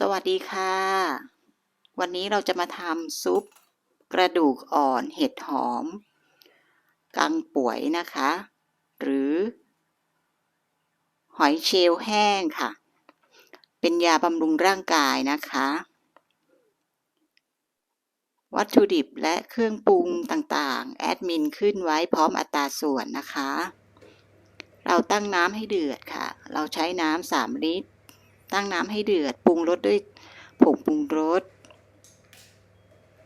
สวัสดีค่ะ วันนี้เราจะมาทำซุปกระดูกอ่อนเห็ดหอม กังป่วยนะคะ หรือ หอยเชลล์แห้งค่ะ เป็นยาบำรุงร่างกายนะคะ วัตถุดิบและเครื่องปรุงต่างๆ แอดมินขึ้นไว้พร้อมอัตราส่วนนะคะ เราตั้งน้ำให้เดือดค่ะ เราใช้น้ำสามลิตร ตั้งน้ำให้เดือดปรุงรสด้วยผงปรุงรส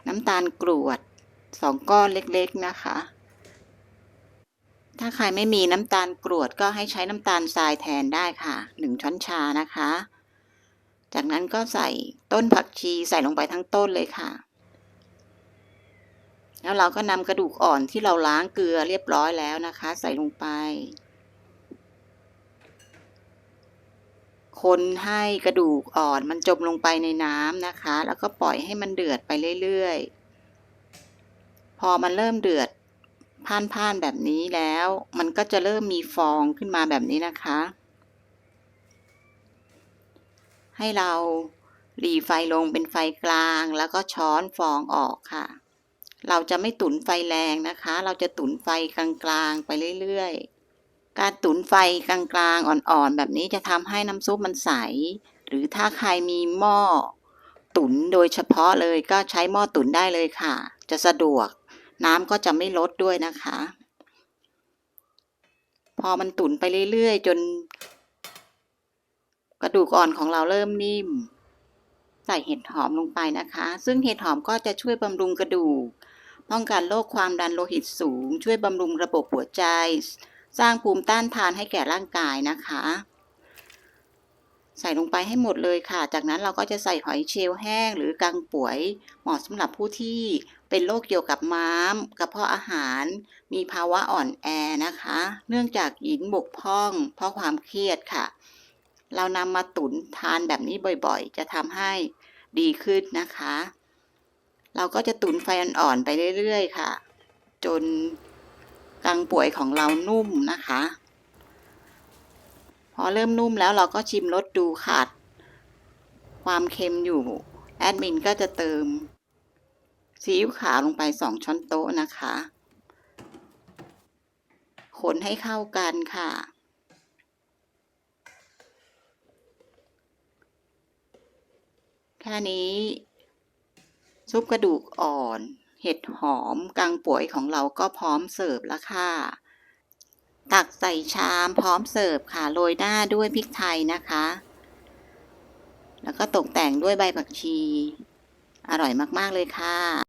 น้ำตาลกรวดสองก้อนเล็กๆนะคะ ถ้าใครไม่มีน้ำตาลกรวดก็ให้ใช้น้ำตาลทรายแทนได้ค่ะหนึ่งช้อนชานะคะ จากนั้นก็ใส่ต้นผักชีใส่ลงไปทั้งต้นเลยค่ะ แล้วเราก็นำกระดูกอ่อนที่เราล้างเกลือเรียบร้อยแล้วนะคะ ใส่ลงไป คนให้กระดูกอ่อนมันจมลงไปในน้ำนะคะ แล้วก็ปล่อยให้มันเดือดไปเรื่อยๆ พอมันเริ่มเดือดพ่านๆแบบนี้แล้ว มันก็จะเริ่มมีฟองขึ้นมาแบบนี้นะคะ ให้เราหลีไฟลงเป็นไฟกลางแล้วก็ช้อนฟองออกค่ะ เราจะไม่ตุนไฟแรงนะคะ เราจะตุนไฟกลางๆไปเรื่อยๆ การตุ๋นไฟกลางๆอ่อนๆ แบบนี้จะทำให้น้ำซุปมันใส หรือถ้าใครมีหม้อตุ๋นโดยเฉพาะเลยก็ใช้หม้อตุ๋นได้เลยค่ะ จะสะดวก น้ำก็จะไม่ลดด้วยนะคะ พอมันตุ๋นไปเรื่อยๆ จน กระดูกอ่อนของเราเริ่มนิ่ม ใส่เห็ดหอมลงไปนะคะ ซึ่งเห็ดหอมก็จะช่วยบำรุงกระดูก ป้องกันโรคความดันโลหิตสูง ช่วยบำรุงระบบหัวใจ สร้างภูมิต้านทานให้แก่ร่างกายนะคะ ใส่ลงไปให้หมดเลยค่ะ จากนั้นเราก็จะใส่หอยเชลล์แห้งหรือกังป่วย เหมาะสำหรับผู้ที่เป็นโรคเกี่ยวกับม้ามกระเพาะอาหาร มีภาวะอ่อนแอนะคะ เนื่องจากหญิงบกพร่อง เพราะความเครียดค่ะ เรานำมาตุนทานแบบนี้บ่อยๆ จะทำให้ดีขึ้นนะคะ เราก็จะตุนไฟอ่อนๆไปเรื่อยๆ ค่ะ จน กังป่วยของเรานุ่มนะคะ พอเริ่มนุ่มแล้วเราก็ชิมรสดูขาด ความเค็มอยู่ แอดมินก็จะเติมซีอิ๊วขาวลงไปสองช้อนโต๊ะนะคะ คนให้เข้ากันค่ะ แค่นี้ ซุปกระดูกอ่อน เห็ดหอมกังป่วยของเราก็พร้อมเสิร์ฟแล้วค่ะ ตักใส่ชามพร้อมเสิร์ฟค่ะโรยหน้าด้วยพริกไทยนะคะ แล้วก็ตกแต่งด้วยใบผักชี อร่อยมาก ๆ เลยค่ะ